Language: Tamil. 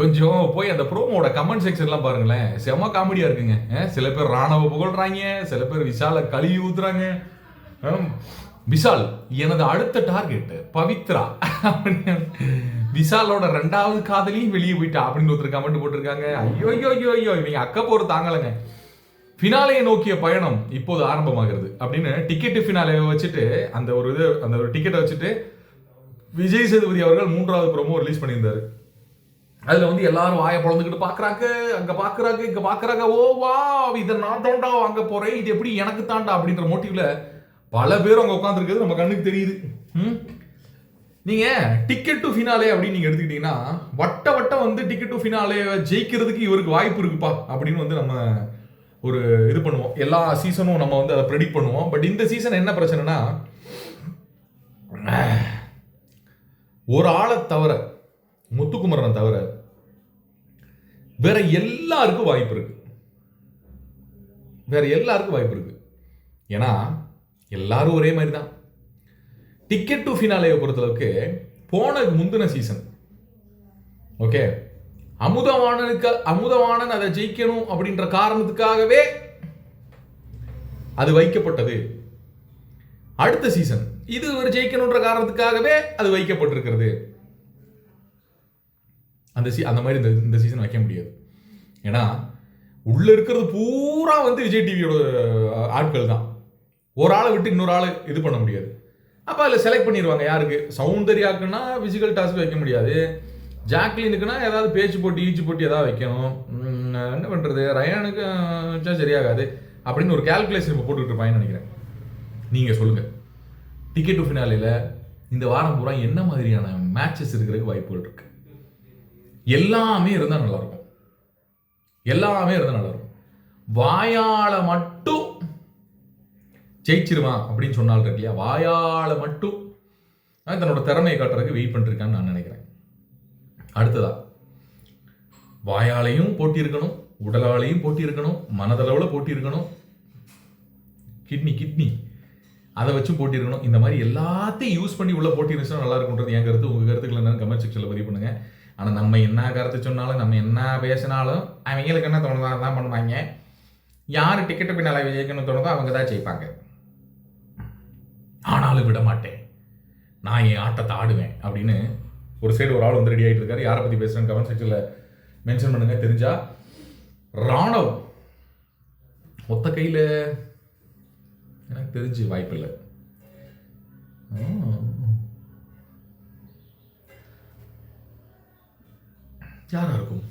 கொஞ்சம் போய் அந்த ப்ரோமோட கமெண்ட் செக்ஷன்லாம் பாருங்களேன். செம காமெடியா இருக்குங்க. சில பேர் ராணவ புகழ்றாங்க சில பேர் விஷால கழுவி ஊத்துறாங்க. விஷால் எனது அடுத்த டார்கெட் பவித்ரா. விஷாலோட ரெண்டாவது காதலையும் வெளியே போயிட்டா அப்படின்னு ஒருத்தர் கமெண்ட் போட்டிருக்காங்க. ஐயோ ஐயோ ஐயோ ஐயோ இவங்க அக்க போற தாங்கலைங்க. ஃபினாலையை நோக்கிய பயணம் இப்போது ஆரம்பமாகிறது. அப்படின்னு டிக்கெட்டு ஃபினாலையை வச்சுட்டு அந்த ஒரு இது அந்த ஒரு டிக்கெட்டை வச்சுட்டு விஜய் சேதுபதி அவர்கள் மூன்றாவது ப்ரோமோ ரிலீஸ் பண்ணியிருந்தாரு. அதுல வந்து எல்லாரும் வாயை பழந்துக்கிட்டு பாக்குறாங்க அங்க பாக்குறாங்க இங்க பாக்குறாங்க. ஓ வா இதை நான் தாண்டா வாங்க போறேன். இது எப்படி எனக்கு தாண்டா அப்படின்ற மோட்டிவ்ல பல பேர் அங்க உட்காந்துருக்கிறது நம்ம கண்ணுக்கு தெரியுது. ம்? நீங்க டிக்கெட் டு ஃபினாலே அப்படின்னு நீங்க எடுத்துக்கிட்டீங்கன்னா வட்ட வட்டம் வந்து டிக்கெட் டு ஃபினாலே ஜெயிக்கிறதுக்கு இவருக்கு வாய்ப்பு இருக்குப்பா அப்படின்னு வந்து நம்ம ஒரு இது பண்ணுவோம். எல்லா சீசனும் நம்ம வந்து அதை ப்ரெடிக்ட் பண்ணுவோம். பட் இந்த சீசன் என்ன பிரச்சனைனா ஒரு ஆளை தவிர முத்துக்குமரனை தவிர வேற எல்லாருக்கும் வாய்ப்பு இருக்கு. வேற எல்லாருக்கும் வாய்ப்பு இருக்கு. ஏன்னா எல்லாரும் ஒரே மாதிரி தான் டிக்கெட் டு ஃபினாலேயை பொறுத்தளவுக்கு போன முந்தின சீசன் ஓகே அமுதவாணனுக்கு அமுதவாணன் அதை ஜெயிக்கணும் அப்படின்ற காரணத்துக்காகவே அது வைக்கப்பட்டது. அடுத்த சீசன் இது ஒரு ஜெயிக்கணுன்ற காரணத்துக்காகவே அது வைக்கப்பட்டிருக்கிறது. அந்த சீ அந்த மாதிரி இந்த இந்த சீசன் வைக்க முடியாது. ஏன்னா உள்ளே இருக்கிறது பூரா வந்து விஜய் டிவியோட ஆட்கள் தான். ஒரு ஆளை விட்டு இன்னொரு ஆளை இது பண்ண முடியாது. அப்போ அதில் செலக்ட் பண்ணிடுவாங்க யாருக்கு? சௌந்தர்யாக்குன்னா ஃபிசிக்கல் டாஸ்க் வைக்க முடியாது. ஜாக்லினுக்குன்னா ஏதாவது பேச்சு போட்டி ஈச்சு போட்டி ஏதாவது வைக்கணும். என்ன பண்ணுறது ரயானுக்கு வச்சா சரியாகாது. அப்படின்னு ஒரு கால்குலேஷன் இப்போ போட்டுக்கிட்டு இருப்பாங்கன்னு நினைக்கிறேன். நீங்கள் சொல்லுங்கள் டிக்கெட் டு ஃபினாலில் இந்த வாரம் பூரா என்ன மாதிரியான மேட்சஸ் இருக்கிறதுக்கு வாய்ப்புகள் இருக்குது எல்லாமே இருந்தால் நல்லாயிருக்கும் எல்லாமே இருந்தால் நல்லாயிருக்கும் வாயால மட்டும் ஜெயிச்சிருவான் அப்படின்னு சொன்னால் இருக்கு இல்லையா? வாயால் மட்டும் தன்னோட திறமையை காட்டுறதுக்கு வெயிட் பண்ணிருக்கான்னு நான் நினைக்கிறேன். அடுத்ததா வாயாலையும் போட்டி இருக்கணும் உடலாலையும் போட்டி இருக்கணும் மனதளவில் போட்டி இருக்கணும் கிட்னி கிட்னி அதை வச்சும் போட்டி இருக்கணும் இந்த மாதிரி எல்லாத்தையும் யூஸ் பண்ணி உள்ள போட்டி இருந்துச்சுன்னா நல்லா இருக்கும்ன்றது என் கருத்து. உங்கள் கருத்துக்கள் என்னன்னு கமெண்ட் செக்ஷனில் பதிவு பண்ணுங்கள் ஆனால் நம்ம என்ன கருத்து சொன்னாலும் நம்ம என்ன பேசினாலும் அவங்களுக்கு என்ன தோணுதோ அதான் பண்ணுவாங்க. யார் டிக்கெட்டு பின்னால் ஜெயிக்கணும்னு தோணுதோ அவங்க தான் ஜெயிப்பாங்க. ஆனாலும் விட மாட்டேன். நான் என் ஆட்டத்தை ஆடுவேன் அப்படின்னு ஒரு சைடு ஒரு ஆள் வந்து ரெடி ஆகிட்டு இருக்காரு. யாரை பற்றி பேசுகிறேன்னு கமெண்ட் செக்ஷனில் மென்ஷன் பண்ணுங்க தெரிஞ்சா. ராணவ் ஒத்த கையில் எனக்கு தெரிஞ்சு வாய்ப்பில்லை. யாரா இருக்கும்